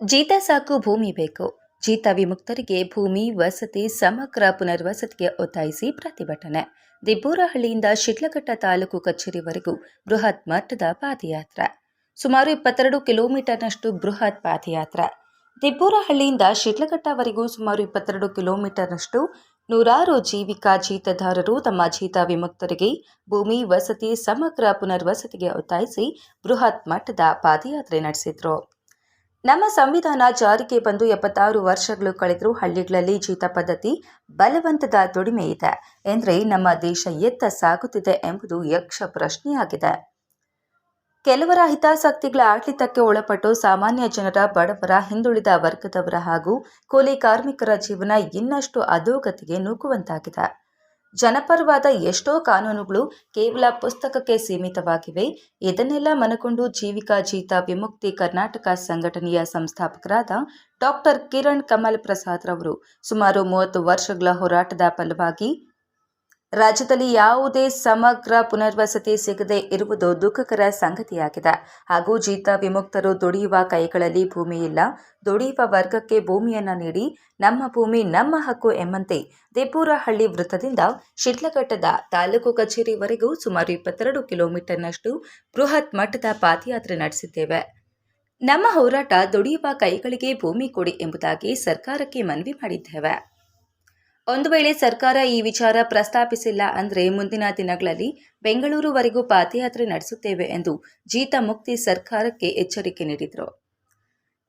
ಜೀತ ಸಾಕು ಭೂಮಿ ಬೇಕು. ಜೀತ ವಿಮುಕ್ತರಿಗೆ ಭೂಮಿ, ವಸತಿ, ಸಮಗ್ರ ಪುನರ್ವಸತಿಗೆ ಒತ್ತಾಯಿಸಿ ಪ್ರತಿಭಟನೆ. ದಿಬ್ಬೂರಹಳ್ಳಿಯಿಂದ ಶಿಡ್ಲಘಟ್ಟ ತಾಲೂಕು ಕಚೇರಿವರೆಗೂ ಬೃಹತ್ ಮಟ್ಟದ ಪಾದಯಾತ್ರೆ. ಸುಮಾರು ಇಪ್ಪತ್ತೆರಡು ಕಿಲೋಮೀಟರ್ನಷ್ಟು ಬೃಹತ್ ಪಾದಯಾತ್ರೆ. ದಿಬ್ಬೂರಹಳ್ಳಿಯಿಂದ ಶಿಡ್ಲಘಟ್ಟವರೆಗೂ ಸುಮಾರು ಇಪ್ಪತ್ತೆರಡು ಕಿಲೋಮೀಟರ್ನಷ್ಟು ನೂರಾರು ಜೀವಿಕಾ ಜೀತದಾರರು ತಮ್ಮ ಜೀತ ವಿಮುಕ್ತರಿಗೆ ಭೂಮಿ, ವಸತಿ, ಸಮಗ್ರ ಪುನರ್ವಸತಿಗೆ ಒತ್ತಾಯಿಸಿ ಬೃಹತ್ ಮಟ್ಟದ ಪಾದಯಾತ್ರೆ ನಡೆಸಿದ್ರು. ನಮ್ಮ ಸಂವಿಧಾನ ಜಾರಿಗೆ ಬಂದು ಎಪ್ಪತ್ತಾರು ವರ್ಷಗಳು ಕಳೆದರೂ ಹಳ್ಳಿಗಳಲ್ಲಿ ಜೀತ ಪದ್ಧತಿ ಬಲವಂತದ ದುಡಿಮೆ ಇದೆ. ಎಂದರೆ ನಮ್ಮ ದೇಶ ಎತ್ತ ಸಾಗುತ್ತಿದೆ ಎಂಬುದು ಯಕ್ಷ ಪ್ರಶ್ನೆಯಾಗಿದೆ. ಕೆಲವರ ಹಿತಾಸಕ್ತಿಗಳ ಆಡಳಿತಕ್ಕೆ ಒಳಪಟ್ಟು ಸಾಮಾನ್ಯ ಜನರ ಬಡವರ, ಹಿಂದುಳಿದ ವರ್ಗದವರ ಹಾಗೂ ಕೂಲಿ ಕಾರ್ಮಿಕರ ಜೀವನ ಇನ್ನಷ್ಟು ಅಧೋಗತಿಗೆ ನೂಕುವಂತಾಗಿದೆ ಜನಪರವಾದ ಎಷ್ಟೋ ಕಾನೂನುಗಳು ಕೇವಲ ಪುಸ್ತಕಕ್ಕೆ ಸೀಮಿತವಾಗಿವೆ. ಇದನ್ನೆಲ್ಲ ಮನಕೊಂಡು ಜೀವಿಕಾ ಜೀತ ವಿಮುಕ್ತಿ ಕರ್ನಾಟಕ ಸಂಘಟನೆಯ ಸಂಸ್ಥಾಪಕರಾದ ಡಾಕ್ಟರ್ ಕಿರಣ್ ಕಮಲ್ ಪ್ರಸಾದ್ ರವರು ಸುಮಾರು ಮೂವತ್ತು ವರ್ಷಗಳ ಹೋರಾಟದ ಫಲವಾಗಿ ರಾಜ್ಯದಲ್ಲಿ ಯಾವುದೇ ಸಮಗ್ರ ಪುನರ್ವಸತಿ ಸಿಗದೆ ಇರುವುದು ದುಃಖಕರ ಸಂಗತಿಯಾಗಿದೆ. ಹಾಗೂ ಜೀತ ವಿಮುಕ್ತರು ದುಡಿಯುವ ಕೈಗಳಲ್ಲಿ ಭೂಮಿ ಇಲ್ಲ. ದುಡಿಯುವ ವರ್ಗಕ್ಕೆ ಭೂಮಿಯನ್ನು ನೀಡಿ, ನಮ್ಮ ಭೂಮಿ ನಮ್ಮ ಹಕ್ಕು ಎಂಬಂತೆ ದೇಪೂರಹಳ್ಳಿ ವೃತ್ತದಿಂದ ಶಿಡ್ಲಘಟ್ಟದ ತಾಲೂಕು ಕಚೇರಿವರೆಗೂ ಸುಮಾರು ಇಪ್ಪತ್ತೆರಡು ಕಿಲೋಮೀಟರ್ನಷ್ಟು ಬೃಹತ್ ಮಟ್ಟದ ಪಾದಯಾತ್ರೆ ನಡೆಸಿದ್ದೇವೆ. ನಮ್ಮ ಹೋರಾಟ ದುಡಿಯುವ ಕೈಗಳಿಗೆ ಭೂಮಿ ಕೊಡಿ ಎಂಬುದಾಗಿ ಸರ್ಕಾರಕ್ಕೆ ಮನವಿ ಮಾಡಿದ್ದೇವೆ. ಒಂದು ವೇಳೆ ಸರ್ಕಾರ ಈ ವಿಚಾರ ಪ್ರಸ್ತಾಪಿಸಿಲ್ಲ ಅಂದರೆ ಮುಂದಿನ ದಿನಗಳಲ್ಲಿ ಬೆಂಗಳೂರುವರೆಗೂ ಪಾದಯಾತ್ರೆ ನಡೆಸುತ್ತೇವೆ ಎಂದು ಜೀತ ಮುಕ್ತಿ ಸರ್ಕಾರಕ್ಕೆ ಎಚ್ಚರಿಕೆ ನೀಡಿದರು.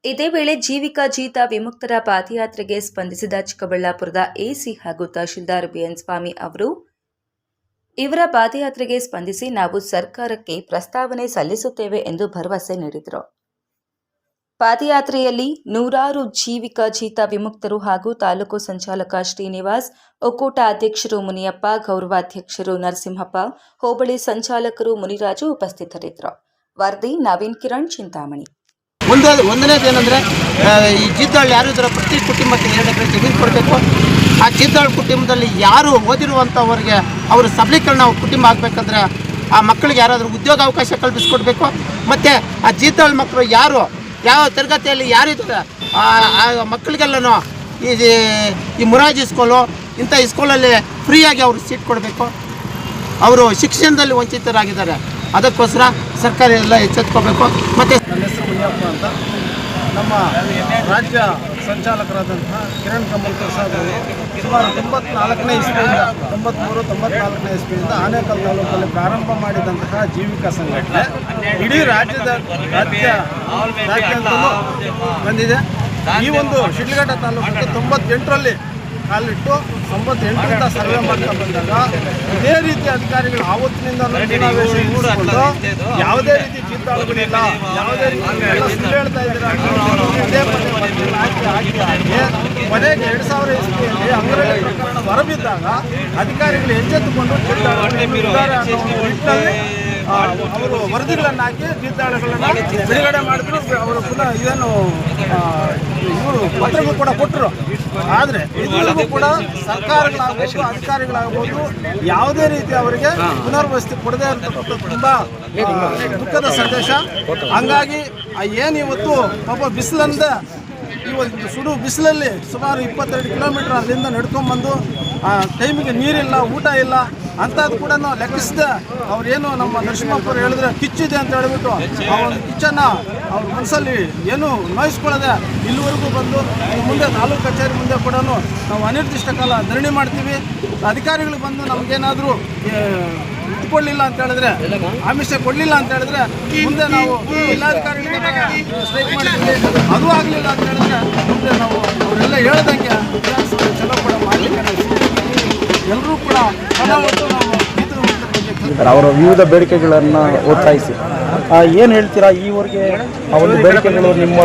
ಇದೇ ವೇಳೆ ಜೀವಿಕಾ ಜೀತ ವಿಮುಕ್ತರ ಪಾದಯಾತ್ರೆಗೆ ಸ್ಪಂದಿಸಿದ ಚಿಕ್ಕಬಳ್ಳಾಪುರದ ಎಸಿ ಹಾಗೂ ತಹಶೀಲ್ದಾರ್ ಬಿಎನ್ ಸ್ವಾಮಿ ಅವರು, ಇವರ ಪಾದಯಾತ್ರೆಗೆ ಸ್ಪಂದಿಸಿ ನಾವು ಸರ್ಕಾರಕ್ಕೆ ಪ್ರಸ್ತಾವನೆ ಸಲ್ಲಿಸುತ್ತೇವೆ ಎಂದು ಭರವಸೆ ನೀಡಿದರು. ಪಾದಯಾತ್ರೆಯಲ್ಲಿ ನೂರಾರು ಜೀವಿಕ ಜೀತ ವಿಮುಕ್ತರು ಹಾಗೂ ತಾಲೂಕು ಸಂಚಾಲಕ ಶ್ರೀನಿವಾಸ್, ಒಕ್ಕೂಟ ಅಧ್ಯಕ್ಷರು ಮುನಿಯಪ್ಪ ಗೌರವಾಧ್ಯಕ್ಷರು ನರಸಿಂಹಪ್ಪ, ಹೋಬಳಿ ಸಂಚಾಲಕರು ಮುನಿರಾಜು ಉಪಸ್ಥಿತರಿದ್ದರು. ವರದಿ ನವೀನ್ ಕಿರಣ್, ಚಿಂತಾಮಣಿ. ಒಂದು ಒಂದನೇದು ಏನಂದರೆ ಈ ಜಿದ್ದಾಳು ಯಾರು ಇದರ ಪ್ರತಿ ಕುಟುಂಬಕ್ಕೆ ಎರಡು ಎಕರೆ ಜಮೀನು ಕೊಡಬೇಕು. ಆ ಜಿದ್ದಾಳು ಕುಟುಂಬದಲ್ಲಿ ಯಾರು ಓದಿರುವಂಥವ್ರಿಗೆ ಅವರ ಸಬಲೀಕರಣ ಕುಟುಂಬ ಆಗಬೇಕಂದ್ರೆ ಆ ಮಕ್ಕಳಿಗೆ ಯಾರಾದರೂ ಉದ್ಯೋಗ ಅವಕಾಶ ಕಲ್ಪಿಸ್ಕೊಡ್ಬೇಕು. ಮತ್ತು ಆ ಜಿದ್ದಾಳು ಮಕ್ಕಳು ಯಾರು ಯಾವ ತರಗತಿಯಲ್ಲಿ ಯಾರು ಆ ಮಕ್ಕಳಿಗೆಲ್ಲನೂ ಈ ಈ ಮುರಾಜಿ ಸ್ಕೂಲು ಇಂಥ ಈ ಸ್ಕೂಲಲ್ಲಿ ಫ್ರೀಯಾಗಿ ಅವ್ರಿಗೆ ಸೀಟ್ ಕೊಡಬೇಕು. ಅವರು ಶಿಕ್ಷಣದಲ್ಲಿ ವಂಚಿತರಾಗಿದ್ದಾರೆ. ಅದಕ್ಕೋಸ್ಕರ ಸರ್ಕಾರ ಎಲ್ಲ ಎಚ್ಚೆತ್ಕೋಬೇಕು. ಮತ್ತು ನಮ್ಮ ರಾಜ್ಯ ಸಂಚಾಲಕರಾದಂತಹ ಕಿರಣ್ ಕಮಲ್ ಪ್ರಸಾದ್ ಅವರು ಸುಮಾರು ತೊಂಬತ್ನಾಲ್ಕನೇ ಇಸ್ವಿಯಿಂದ ತೊಂಬತ್ಮೂರು, ತೊಂಬತ್ನಾಲ್ಕನೇ ಇಸ್ವಿಯಿಂದ ಆನೇಕಲ್ ತಾಲೂಕಲ್ಲಿ ಪ್ರಾರಂಭ ಮಾಡಿದಂತಹ ಜೀವಿಕಾ ಸಂಘಟನೆ. ಇಡೀ ರಾಜ್ಯದ ರಾಜ್ಯ ಬಂದಿದೆ. ಈ ಒಂದು ಶಿಡ್ಲಘಟ್ಟ ತಾಲೂಕಿಗೆ ತೊಂಬತ್ತೆಂಟರಲ್ಲಿ ಕಾಲಿಟ್ಟು ತೊಂಬತ್ತೆಂಟರಿಂದ ಸರ್ವೆ ಮಾಡ್ತಾ ಬಂದಾಗ ಇದೇ ರೀತಿ ಅಧಿಕಾರಿಗಳು ಆವತ್ತಿನಿಂದ ಯಾವುದೇ ರೀತಿ ಕಿತ್ತಾಡುಗಳಿಲ್ಲ ಯಾವುದೇ ಹೇಳ್ತಾ ಇದ್ದೀರಾ? ಹಾಕಿ ಎರಡು ಸಾವಿರ ಇಸ್ವಿಯಲ್ಲಿ ಅಂಗರಳ್ಳಿ ಪ್ರಕರಣ ಹೊರಬಿದ್ದಾಗ ಅಧಿಕಾರಿಗಳು ಎಚ್ಚೆತ್ತುಕೊಂಡು ಅವರು ವರದಿಗಳನ್ನು ಹಾಕಿ ನಿರ್ಧಾರಗಳನ್ನು ಬಿಡುಗಡೆ ಮಾಡಿದ್ರು, ಅವರು ಕೂಡ ಇದನ್ನು ಇವರು ಪತ್ರಗಳು ಕೂಡ ಕೊಟ್ಟರು. ಆದರೆ ಇದುವರೆಗೂ ಕೂಡ ಸರ್ಕಾರಗಳಾಗಬಹುದು ಅಧಿಕಾರಿಗಳಾಗಬಹುದು ಯಾವುದೇ ರೀತಿ ಅವರಿಗೆ ಪುನರ್ವಸತಿ ಕೊಡದೇ ಇರತಕ್ಕಂಥ ತುಂಬ ದುಃಖದ ಸಂದೇಶ. ಹಂಗಾಗಿ ಏನು ಇವತ್ತು ಪಾಪ ಬಿಸಿಲಂದ ಒಂದು ಸುಡು ಬಿಸಿಲಲ್ಲಿ ಸುಮಾರು ಇಪ್ಪತ್ತೆರಡು ಕಿಲೋಮೀಟರ್ ಅಲ್ಲಿಂದ ನಡ್ಕೊಂಡ್ಬಂದು ಟೈಮಿಗೆ ನೀರಿಲ್ಲ, ಊಟ ಇಲ್ಲ ಅಂಥದ್ದು ಕೂಡ ಲೆಕ್ಕಿಸದೆ ಅವ್ರೇನು ನಮ್ಮ ನರಸಿಂಹಪ್ಪರು ಹೇಳಿದ್ರೆ ಕಿಚ್ಚಿದೆ ಅಂತ ಹೇಳ್ಬಿಟ್ಟು ಆ ಒಂದು ಕಿಚ್ಚನ್ನು ಅವ್ರ ಮನಸ್ಸಲ್ಲಿ ಏನು ನೋಯಿಸ್ಕೊಳ್ಳದೆ ಇಲ್ಲಿವರೆಗೂ ಬಂದು ಮುಂದೆ ತಾಲೂಕು ಕಚೇರಿ ಮುಂದೆ ಕೂಡ ನಾವು ಅನಿರ್ದಿಷ್ಟ ಕಾಲ ಧರಣಿ ಮಾಡ್ತೀವಿ. ಅಧಿಕಾರಿಗಳು ಬಂದು ನಮಗೇನಾದರೂ ಕೊಡಲಿಲ್ಲ ಅಂತ ಹೇಳಿದ್ರೆ, ಆಮಿಷ ಕೊಡಲಿಲ್ಲ ಅಂತ ಹೇಳಿದ್ರೆ ಮುಂದೆ ನಾವು ಜಿಲ್ಲಾಧಿಕಾರಿಗಳಿಗೆ ಮಾಡ್ತೀವಿ. ಅದು ಆಗಲಿಲ್ಲ ಅಂತ ಹೇಳಿದ್ರೆ ಮುಂದೆ ನಾವು ಅವರೆಲ್ಲ ಹೇಳ್ದಂಗೆ ಚಲೋ ಕೂಡ ಮಾಡಲಿಕ್ಕೆ ಅವರ ವಿವಿಧ ಬೇಡಿಕೆಗಳನ್ನು ಒತ್ತಾಯಿಸಿ. ಏನು ಹೇಳ್ತೀರಾ? ಈವರೆಗೆ ಆ ಒಂದು ಬೇಡಿಕೆಗಳು ನಿಮ್ಮ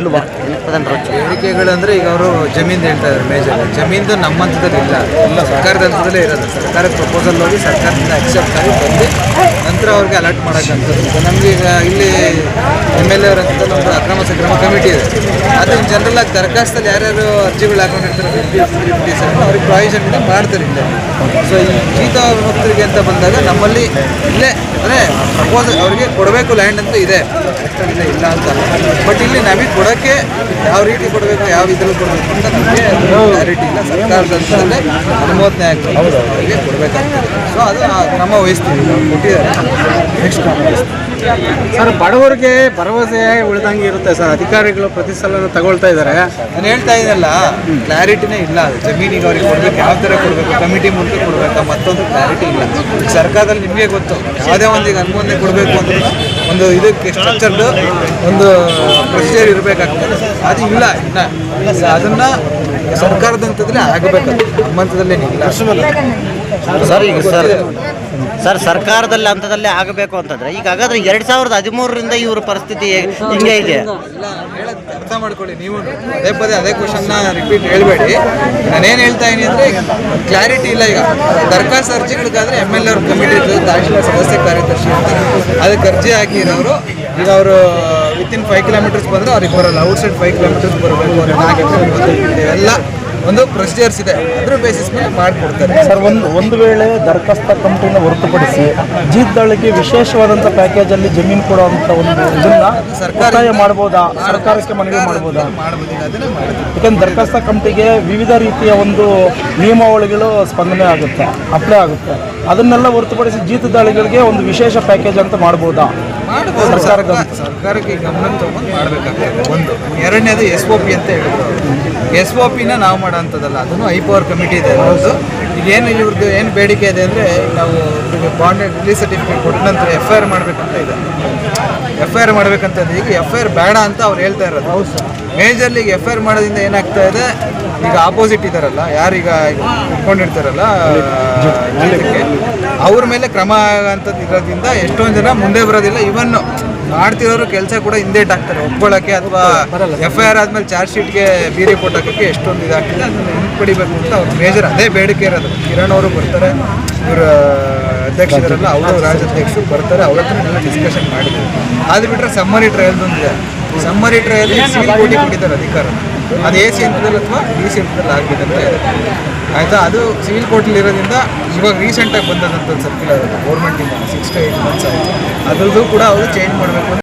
ಇಲ್ವಾ? ಪ್ರಧಾನರು ಬೇಡಿಕೆಗಳು ಅಂದ್ರೆ ಈಗ ಅವರು ಜಮೀನ್ ಹೇಳ್ತಾ ಇದ್ದಾರೆ, ಮೇಜರ್ ಜಮೀನ್ದು ನಮ್ಮ ಹಂತದಲ್ಲಿ ಇಲ್ಲ. ಎಲ್ಲ ಸರ್ಕಾರದ ಹಂತದಲ್ಲೇ ಇರೋದು. ಸರ್ಕಾರದ ಪ್ರಪೋಸಲ್ ಹೋಗಿ ಸರ್ಕಾರದಿಂದ ಅಕ್ಸೆಪ್ಟ್ ಆಗಿ ಬಂದು ನಂತರ ಅವ್ರಿಗೆ ಅಲರ್ಟ್ ಮಾಡೋಕ್ಕಂಥದ್ದು. ನಮ್ಗೆ ಈಗ ಇಲ್ಲಿ ಎಂ ಎಲ್ ಎ ಅವ್ರ ಹಂತದಲ್ಲಿ ಒಂದು ಅಕ್ರಮ ಸಕ್ರಮ ಕಮಿಟಿ ಇದೆ. ಅದು ಜನರಲ್ ಆಗಿ ದರಖಾಸ್ತಲ್ಲಿ ಯಾರ್ಯಾರು ಅರ್ಜಿಗಳು ಹಾಕೊಂಡಿರ್ತಾರೆ ಫಿಫ್ಟಿ ಫಿಫ್ಟಿ ಸೆವೆನ್ ಅವ್ರಿಗೆ ಪ್ರಾವಿಷನ್ ಮಾಡ್ತಾರೆ ಇಲ್ಲೇ. ಸೊ ಈ ಜೀತ ಭಕ್ತರಿಗೆ ಅಂತ ಬಂದಾಗ ನಮ್ಮಲ್ಲಿ ಇಲ್ಲೇ ಅಂದರೆ ಪ್ರಪೋಸಲ್ ಅವರಿಗೆ ಕೊಡಬೇಕು ಲ್ಯಾಂಡ್ ಅಂತ ಇದೆ. ಇಲ್ಲ ಅಂತ ಬಟ್ ಇಲ್ಲಿ ನಮಗೆ ಕೊಡೋಕ್ಕೆ ಯಾವ ರೀತಿ ಕೊಡಬೇಕು ಯಾವ ಇದ್ರಲ್ಲಿ ಕೊಡಬೇಕು ಅಂತ ನಮಗೆ ಕ್ಲಾರಿಟಿ ಇಲ್ಲ. ಸರ್ಕಾರದ ಹಂತದಲ್ಲೇ ಅನುಮೋದನೆ ಆಗ್ತದೆ ಅವರಿಗೆ ಕೊಡಬೇಕಾಗ್ತದೆ. ಸೊ ಅದು ಕ್ರಮ ವಹಿಸ್ತೀವಿ. ಕೊಟ್ಟಿದ್ದಾರೆ. ನೆಕ್ಸ್ಟ್ ಕ್ರಮ ವಹಿಸ್ತೀವಿ. ಸರ್ ಬಡವರಿಗೆ ಭರವಸೆ ಉಳಿದಂಗೆ ಇರುತ್ತೆ ಸರ್. ಅಧಿಕಾರಿಗಳು ಪ್ರತಿ ಸಲ ತಗೊಳ್ತಾ ಇದ್ದಾರೆ. ನಾನು ಹೇಳ್ತಾ ಇದ್ದಲ್ಲ ಕ್ಲಾರಿಟಿನೇ ಇಲ್ಲ. ಅದು ಜಮೀನಿಗೆ ಅವ್ರಿಗೆ ಕೊಡ್ಬೇಕು ಯಾವ ಥರ ಕೊಡಬೇಕು ಕಮಿಟಿ ಮೂಲಕ ಕೊಡಬೇಕಾ ಮತ್ತೊಂದು ಕ್ಲಾರಿಟಿ ಇಲ್ಲ. ಸರ್ಕಾರದಲ್ಲಿ ನಿಮಗೆ ಗೊತ್ತು. ಯಾವುದೇ ಒಂದು ಈಗ ಅನುಮೋದನೆ ಕೊಡಬೇಕು ಅಂದ್ರೆ ಒಂದು ಇದಕ್ಕೆ ಸ್ಟ್ರಕ್ಚರ್ಡ್ ಒಂದು ಪ್ರೊಸೀಜರ್ ಇರಬೇಕಾಗ್ತದೆ. ಅದು ಇಲ್ಲ ಇನ್ನ ಅದನ್ನ ಸರ್ಕಾರದ ಹಂತದಲ್ಲಿ ಆಗಬೇಕು ನಮ್ಮ ಹಂತದಲ್ಲೇನಿಲ್ಲ. ಸರ್, ಈಗ ಸರ್ ಸರ್, ಸರ್ಕಾರದಲ್ಲಿ ಹಂತದಲ್ಲೇ ಆಗಬೇಕು ಅಂತಂದ್ರೆ, ಈಗ ಹಾಗಾದ್ರೆ ಎರಡ್ ಸಾವಿರದ ಹದಿಮೂರರಿಂದ ಇವ್ರ ಪರಿಸ್ಥಿತಿ ಹಿಂಗೆ ಇದೆ? ಅರ್ಥ ಮಾಡ್ಕೊಳ್ಳಿ ನೀವು. ಅದೇ ಪದೇ ಅದೇ ಕ್ವಶನ್ನ ರಿಪೀಟ್ ಹೇಳ್ಬೇಡಿ. ನಾನೇನು ಹೇಳ್ತಾ ಇದೀನಿ ಅಂದರೆ ಕ್ಲಾರಿಟಿ ಇಲ್ಲ ಈಗ. ಸರ್ಕಾರ ಅರ್ಜಿಗಳಿಗಾದ್ರೆ ಎಂ ಎಲ್ ಅವ್ರ ಕಮಿಟಿ ಇರ್ತದೆ ತಹಶೀಲ್ದಾರ್ ಸದಸ್ಯ ಕಾರ್ಯದರ್ಶಿ ಅದಕ್ಕೆ ಅರ್ಜಿ ಹಾಕಿರೋರು ಈಗ ಅವರು ವಿತಿನ್ ಫೈವ್ ಕಿಲೋಮೀಟರ್ಸ್ ಬಂದರೆ ಅವ್ರಿಗೆ ಬರೋಲ್ಲ ಔಟ್ಸೈಡ್ ಫೈವ್ ಕಿಲೋಮೀಟರ್ಸ್ ಬರಬೇಕು ಅವ್ರಿಗೆ ಇವೆಲ್ಲ ಒಂದು ಪ್ರೊಸೀಜರ್ಸ್ ಇದೆ. ಅದ್ರ ಬೇಸಿಸ್ ಮೇಲೆ ಮಾಡಿಕೊಡ್ತಾರೆ. ಸರ್ ಒಂದು ಒಂದು ವೇಳೆ ದರ್ಖಾಸ್ತ ಕಂಪನಿನ ಹೊರತುಪಡಿಸಿ ಜೀತದಳಿಗೆ ವಿಶೇಷವಾದಂಥ ಪ್ಯಾಕೇಜಲ್ಲಿ ಜಮೀನು ಕೊಡುವಂಥ ಒಂದು ಇದನ್ನ ಸರ್ಕಾರ ಮಾಡಬಹುದಾ ಮಾಡ್ಬೋದಾ? ಸರ್ಕಾರಕ್ಕೆ ಮನವಿ ಮಾಡ್ಬೋದಾ? ಯಾಕಂದ್ರೆ ದರಖಾಸ್ತ ಕಂಪ್ನಿಗೆ ವಿವಿಧ ರೀತಿಯ ಒಂದು ನಿಯಮಾವಳಿಗಳು ಸ್ಪಂದನೆ ಆಗುತ್ತೆ ಅಪ್ಲೈ ಆಗುತ್ತೆ. ಅದನ್ನೆಲ್ಲ ಹೊರತುಪಡಿಸಿ ಜೀತದಾಳಿಗಳಿಗೆ ಒಂದು ವಿಶೇಷ ಪ್ಯಾಕೇಜ್ ಅಂತ ಮಾಡ್ಬೋದಾ? ಮಾಡ್ಬೋದು. ಸರ್ಕಾರಕ್ಕೆ ಗಮನ ತಗೊಂಡು ಮಾಡಬೇಕಾಗ್ತದೆ. ಒಂದು. ಎರಡನೇದು ಎಸ್ ಒ ಪಿ ಅಂತ ಹೇಳಿದ್ರು ಎಸ್ ಒ ಪಿನ ನಾವು ಮಾಡೋಂಥದ್ದಲ್ಲ, ಅದನ್ನು ಐ ಪವರ್ ಕಮಿಟಿ ಇದೆ ಅನ್ನೋದು. ಈಗ ಏನು ಇವ್ರದ್ದು ಏನು ಬೇಡಿಕೆ ಇದೆ ಅಂದರೆ, ನಾವು ಬಾಂಡ್ ರಿಲೀಸ್ ಸರ್ಟಿಫಿಕೇಟ್ ಕೊಟ್ಟ ನಂತರ ಎಫ್ ಐ ಆರ್ ಮಾಡಬೇಕಂತ ಇದೆ. ಎಫ್ ಐ ಆರ್ ಮಾಡಬೇಕಂತ ಇದೆ ಈಗ ಎಫ್ ಐ ಆರ್ ಬೇಡ ಅಂತ ಅವ್ರು ಹೇಳ್ತಾ ಇರೋದು. ಮೇಜರ್ಲಿ ಈಗ ಎಫ್ ಐ ಆರ್ ಮಾಡೋದ್ರಿಂದ ಏನಾಗ್ತಾ ಇದೆ, ಈಗ ಆಪೋಸಿಟ್ ಇದ್ದಾರಲ್ಲ ಯಾರೀಗ ಇಟ್ಕೊಂಡಿರ್ತಾರಲ್ಲ ಅವ್ರ ಮೇಲೆ ಕ್ರಮ ಆಗಂಥದ್ದು ಇರೋದ್ರಿಂದ ಎಷ್ಟೊಂದು ಜನ ಮುಂದೆ ಬರೋದಿಲ್ಲ. ಇವನ್ ಮಾಡ್ತಿರೋರು ಕೆಲಸ ಕೂಡ ಹಿಂದೇಟ್ ಆಗ್ತಾರೆ ಒಪ್ಕೊಳ್ಳೋಕ್ಕೆ ಅಥವಾ ಎಫ್ ಐ ಆರ್ ಆದ್ಮೇಲೆ ಚಾರ್ಜ್ ಶೀಟ್ಗೆ ಬೀರಿ ಹಾಕೋಕ್ಕೆ ಎಷ್ಟೊಂದು ಇದಾಗ್ತಿದೆ ಅದನ್ನ ಹಿಂಪಡಿಬೇಕು ಅಂತ ಅವ್ರ ಮೇಜರ್ ಅದೇ ಬೇಡಿಕೆ ಇರೋದು. ಕಿರಣ್ ಅವರು ಬರ್ತಾರೆ ಇವರ ಅಧ್ಯಕ್ಷರಲ್ಲ ಅವರು ರಾಜ್ಯಾಧ್ಯಕ್ಷರು ಬರ್ತಾರೆ ಅವ್ರ ಹತ್ರ ಡಿಸ್ಕಷನ್ ಮಾಡಿದ್ರು ಅದು ಬಿಟ್ಟರೆ ಸಮ್ಮರಿ ಟ್ರಯಲ್ ಬಂದಿದೆ. ಸಮ್ಮರಿ ಟ್ರಯಲ್ ಸಿ ಕೋಟಿ ಕೊಟ್ಟಿದ್ದಾರೆ ಅಧಿಕಾರ ಅದು ಎ ಸಿ ಹಂತದಲ್ಲಿ ಅಥವಾ ಡಿ ಸಿ ಹಂತದಲ್ಲಿ ಆಗಬೇಕಂತ ಆಯಿತಾ? ಅದು ಸಿವಿಲ್ ಕೋರ್ಟಲ್ಲಿ ಇರೋದ್ರಿಂದ ಇವಾಗ ರೀಸೆಂಟಾಗಿ ಬಂದದಂಥ ಸರ್ಕ್ಯುಲರ್ ಗೌರ್ಮೆಂಟಿಂದ ಸಿಕ್ಸ್ ಟು ಏಯ್ಟ್ ಮಂತ್ಸ್ ಆಯಿತು. ಅದ್ರದ್ದು ಕೂಡ ಅವರು ಚೇಂಜ್ ಮಾಡಬೇಕು